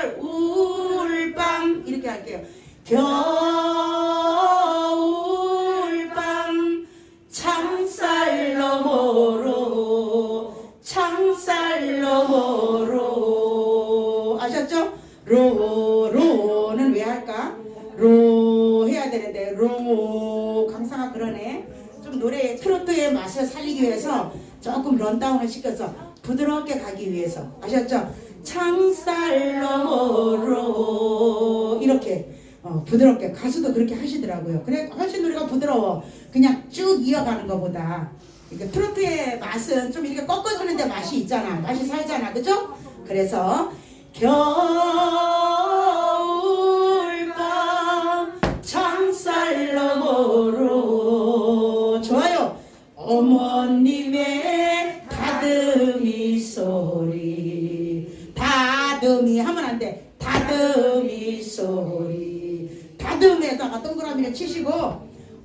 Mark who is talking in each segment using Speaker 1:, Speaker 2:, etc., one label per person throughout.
Speaker 1: 겨울밤 이렇게 할게요. 겨울밤 창살 너머로 창살 너머로 아셨죠? 로 로는 왜 할까? 로 해야 되는데 로 강사가 그러네. 좀 노래 트로트의 맛을 살리기 위해서 조금 런다운을 시켜서 부드럽게 가기 위해서 아셨죠? 창살 너머로 이렇게 어, 부드럽게 가수도 그렇게 하시더라고요. 그래 훨씬 노래가 부드러워. 그냥 쭉 이어가는 것보다. 그러니까 트로트의 맛은 좀 이렇게 꺾어주는데 맛이 있잖아. 맛이 살잖아. 그죠? 그래서 겨울밤 창살 너머로 좋아요. 어머님 다듬이 하면 안 돼. 다듬이 소리 다듬에다가 동그라미를 치시고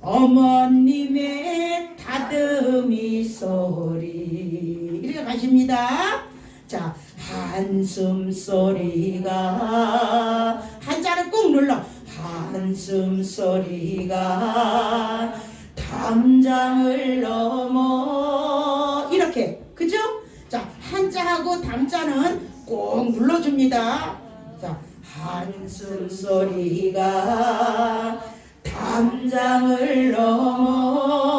Speaker 1: 어머님의 다듬이 소리 이렇게 가십니다. 자 한숨 소리가 한자를 꾹 눌러 한숨 소리가 담장을 넘어 한자하고 담자는 꼭 눌러줍니다. 자 한숨 소리가 담장을 넘어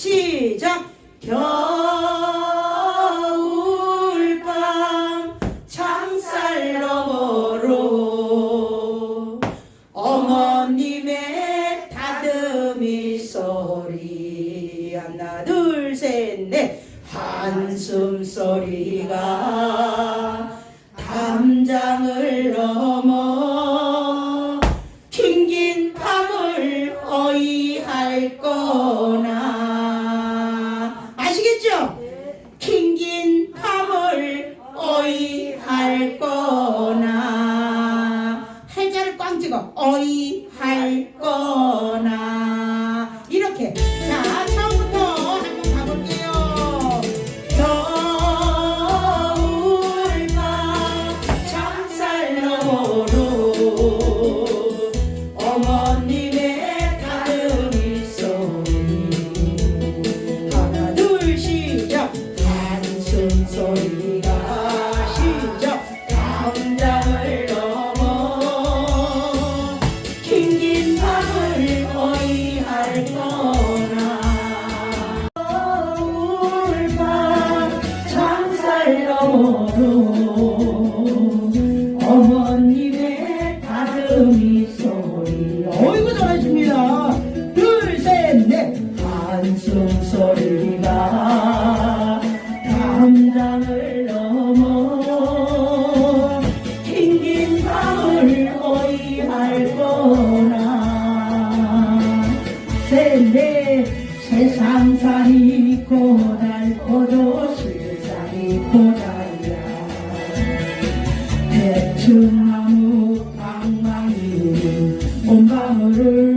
Speaker 1: 시작. 겨 어 Yağmurun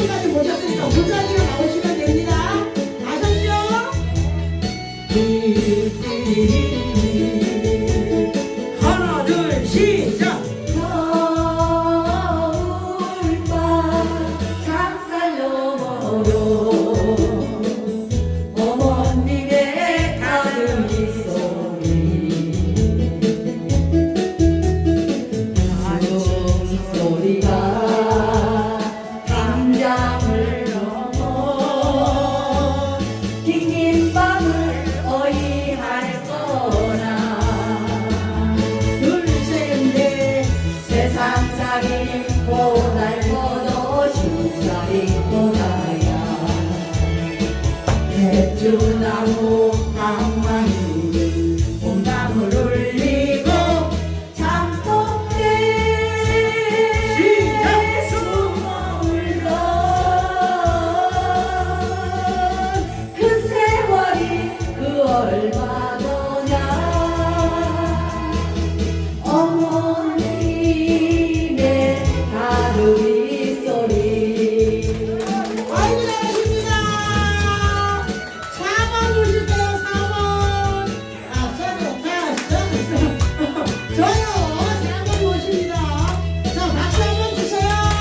Speaker 2: 시간을
Speaker 1: 모셨으니까
Speaker 2: 모자이라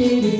Speaker 1: 박수.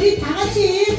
Speaker 1: 우리 다 같이